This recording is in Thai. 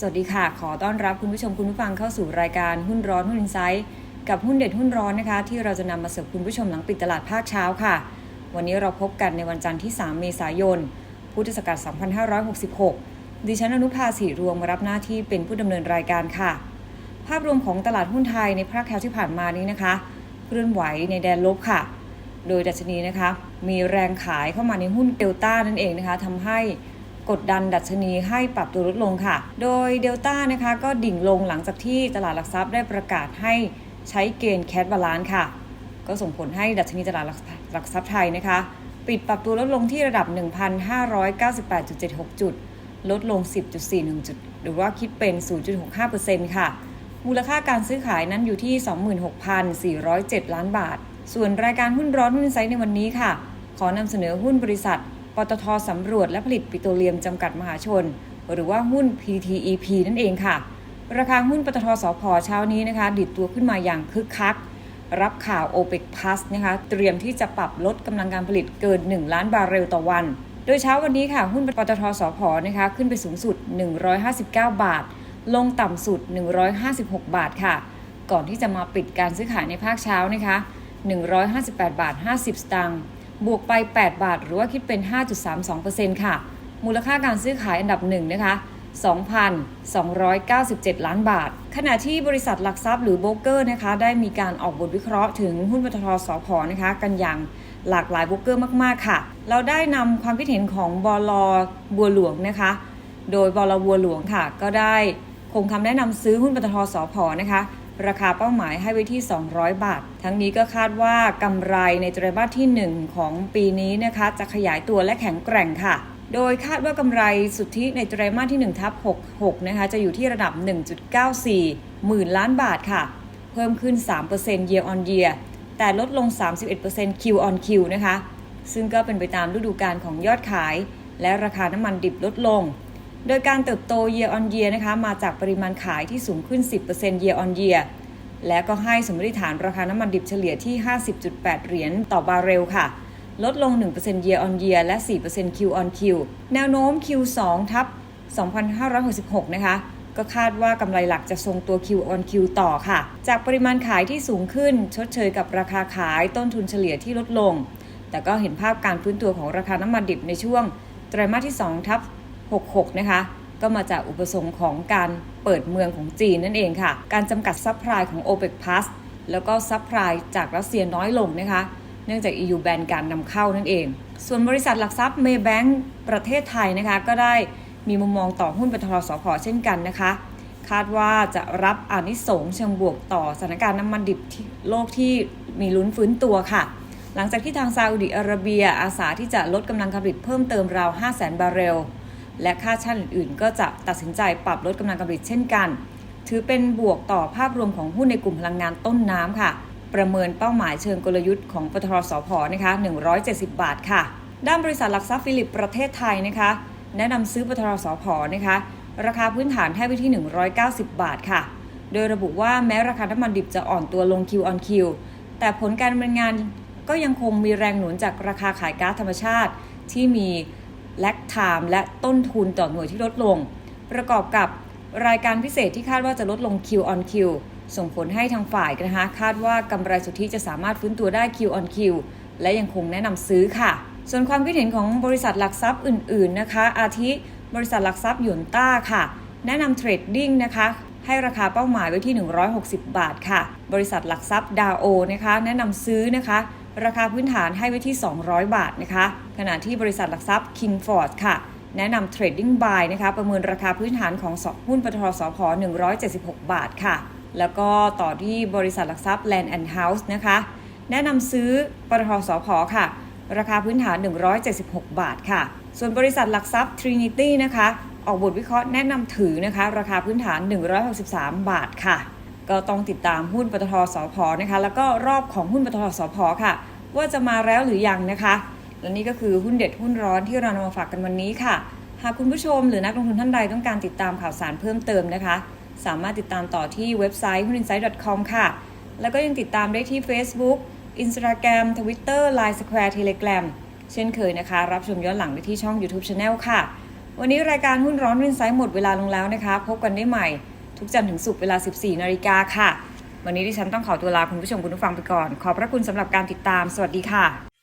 สวัสดีค่ะ ขอต้อนรับคุณผู้ชมคุณผู้ฟังเข้าสู่รายการหุ้นร้อนหุ้นอินไซต์กับหุ้นเด็ดหุ้นร้อนนะคะ ที่เราจะนำมาเสิร์ฟคุณผู้ชมหลังปิดตลาดภาคเช้าค่ะ วันนี้เราพบกันในวันจันทร์ที่ 3 เมษายน พุทธศักราช2566 ดิฉันอนุภาสีรวงมารับหน้าที่เป็นผู้ดำเนินรายการค่ะ ภาพรวมของตลาดหุ้นไทยในภาคเช้าที่ผ่านมานี้นะคะเคลื่อนไหวในแดนลบค่ะ โดยดัชนีนะคะ มีแรงขายเข้ามาในหุ้นเดลต้านั่นเองนะคะทำให้ กดดันดัชนีให้ปรับตัวลดลงค่ะ โดยเดลต้านะคะก็ดิ่งลงหลังจากที่ตลาดหลักทรัพย์ได้ประกาศให้ใช้เกณฑ์แคดบาลานซ์ค่ะ ก็ส่งผลให้ดัชนีตลาดหลักทรัพย์ไทยนะคะ ปิดปรับตัวลดลงที่ระดับ 1,598.76 จุด ลดลง 10.41 จุด หรือว่าคิดเป็น 0.65%ค่ะ มูลค่าการซื้อขายนั้นอยู่ที่ 26,407 ล้านบาท ส่วนรายการหุ้นร้อนหุ้นไซต์ในวันนี้ค่ะ ขอนำเสนอหุ้นบริษัท ปตทสำรวจและผลิตปิโตรเลียมจำกัดมหาชน หรือว่าหุ้น PTEP นั่นเองค่ะ ราคาหุ้นปตทสพเช้านี้นะคะ ดิดตัวขึ้นมาอย่างคึกคัก รับข่าว OPEC Plus นะคะ เตรียมที่จะปรับลดกำลังการผลิตเกิน 1 ล้านบาร์เรลต่อวัน โดยเช้าวันนี้ค่ะ หุ้นปตทสพนะคะ ขึ้นไปสูงสุด 159 บาท ลงต่ำสุด 156 บาทค่ะ ก่อนที่จะมาปิดการซื้อขายในภาคเช้านะคะ 158 บาท 50 สตางค์ บวกไป 8 บาท หรือว่าคิดเป็น 5.32%ค่ะ มูลค่าการซื้อขายอันดับหนึ่งนะคะ 2,297 ล้านบาท ขณะที่บริษัทหลักทรัพย์หรือโบรกเกอร์นะคะ ได้มีการออกบทวิเคราะห์ถึงหุ้นปตทสพนะคะ กันอย่างหลากหลายโบรกเกอร์มากๆค่ะ เราได้นำความคิดเห็นของบลบัวหลวงนะคะ โดยบลบัวหลวงค่ะ ก็ได้คงคำแนะนำซื้อหุ้นปตทสพนะคะ ราคาเป้าหมายให้ไว้ที่ 200 บาท ทั้งนี้ก็คาดว่ากำไรในไตรมาสที่ 1 ของปีนี้นะคะจะขยายตัวและแข็งแกร่งค่ะ โดยคาดว่ากำไรสุทธิในไตรมาสที่1ทับ66นะคะจะอยู่ที่ระดับ 1.94 หมื่นล้านบาทค่ะ เพิ่มขึ้น 3% year on year แต่ลดลง 31% Q on Q นะคะ ซึ่งก็เป็นไปตามฤดูกาลของยอดขาย และราคาน้ำมันดิบลดลง โดยการเติบโต year on year นะคะมาจากปริมาณขายที่สูงขึ้น 10% year on year และก็ให้สมมติฐานราคาน้ำมันดิบเฉลี่ยที่ 50.8 เหรียญต่อบาร์เรลค่ะ ลดลง 1% year on year และ 4% Q on Q แนวโน้ม Q2 ทับ 2566 นะคะ ก็คาดว่ากำไรหลักจะทรงตัว Q on Q ต่อค่ะ จากปริมาณขายที่สูงขึ้น ชดเชยกับราคาขายต้นทุนเฉลี่ยที่ลดลง แต่ก็เห็นภาพการฟื้นตัวของราคาน้ำมันดิบในช่วงไตรมาสที่2ทับ 66 นะคะ ก็มาจากอุปสงค์ของการเปิดเมืองของจีนนั่นเองค่ะ การจำกัดซัพพลายของ OPEC Plus แล้วก็ซัพพลายจากรัสเซียน้อยลงนะคะ เนื่องจาก EU แบนการนำเข้านั่นเอง ส่วนบริษัทหลักทรัพย์ Maybank ประเทศไทยนะคะ ก็ได้มีมุมมองต่อหุ้นปตทสพเช่นกันนะคะ คาดว่าจะรับอานิสงส์เชิงบวกต่อสถานการณ์น้ำมันดิบที่โลกที่มีลุ้นฟื้นตัวค่ะ หลังจากที่ทางซาอุดิอาระเบียอาสาที่จะลดกำลังการผลิตเพิ่มเติมราว 5 0 0 0 0 0 บาร์เรล และค่าช่างอื่นๆ ก็จะตัดสินใจปรับลดกำลังการผลิตเช่นกัน ถือเป็นบวกต่อภาพรวมของหุ้นในกลุ่มพลังงานต้นน้ำค่ะ ประเมินเป้าหมายเชิงกลยุทธ์ของปตทสพนะคะ 170 บาทค่ะ ด้านบริษัทหลักทรัพย์ฟิลิปประเทศไทยนะคะ แนะนำซื้อปตทสพนะคะ ราคาพื้นฐานให้ไว้ที่ 190 บาทค่ะ โดยระบุว่าแม้ราคาน้ำมันดิบจะอ่อนตัวลง Q on Q แต่ผลการดำเนินงานก็ยังคงมีแรงหนุนจากราคาขายก๊าซธรรมชาติที่มี แลกไทม์และต้นทุนต่อหน่วยที่ลดลง ประกอบกับรายการพิเศษที่คาดว่าจะลดลง Q on Q ส่งผลให้ทางฝ่ายนะคะคาดว่ากำไรสุทธิจะสามารถฟื้นตัวได้ Q on Q และยังคงแนะนำซื้อค่ะ ส่วนความคิดเห็นของบริษัทหลักทรัพย์อื่น ๆนะคะ อาทิบริษัทหลักทรัพย์หยวนต้าค่ะ แนะนำเทรดดิ้งนะคะให้ราคาเป้าหมายไว้ที่ 160 บาทค่ะ บริษัทหลักทรัพย์ดาโอนะคะ แนะนำซื้อนะคะ ราคาพื้นฐานให้ไว้ที่ 200 บาทนะคะ ขณะที่บริษัทหลักทรัพย์ King Ford ค่ะ แนะนำ Trading Buy นะคะ ประเมินราคาพื้นฐานของหุ้นปตทสพ176 บาทค่ะ แล้วก็ต่อที่บริษัทหลักทรัพย์ Land and House นะคะ แนะนำซื้อปตทสพค่ะ ราคาพื้นฐาน 176 บาทค่ะ ส่วนบริษัทหลักทรัพย์ Trinity นะคะ ออกบทวิเคราะห์แนะนำถือนะคะ ราคาพื้นฐาน 163 บาทค่ะ ก็ต้องติดตามหุ้นปตทสพนะคะ แล้วก็รอบของหุ้นปตทสพค่ะ ว่าจะมาแล้วหรือยังนะคะ และนี่ก็คือหุ้นเด็ดหุ้นร้อนที่เรานำมาฝากกันวันนี้ค่ะ หากคุณผู้ชมหรือนักลงทุนท่านใดต้องการติดตามข่าวสารเพิ่มเติมนะคะ สามารถติดตามต่อที่เว็บไซต์ h u n i n s i g h t c o m ค่ะ แล้วก็ยังติดตามได้ที่ Facebook Instagram Twitter Line Square Telegram เช่นเคยนะคะ รับชมย้อนหลังได้ที่ช่อง YouTube Channel ค่ะ วันนี้รายการหุ้นร้อนวินไซต์หมดเวลาลงแล้วนะคะ พบกันได้ใหม่ ทุกจันทร์ถึงศุกร์เวลา 14 นาฬิกาค่ะ วันนี้ดิฉันต้องขอตัวลาคุณผู้ชมคุณผู้ฟังไปก่อน ขอบพระคุณสำหรับการติดตาม สวัสดีค่ะ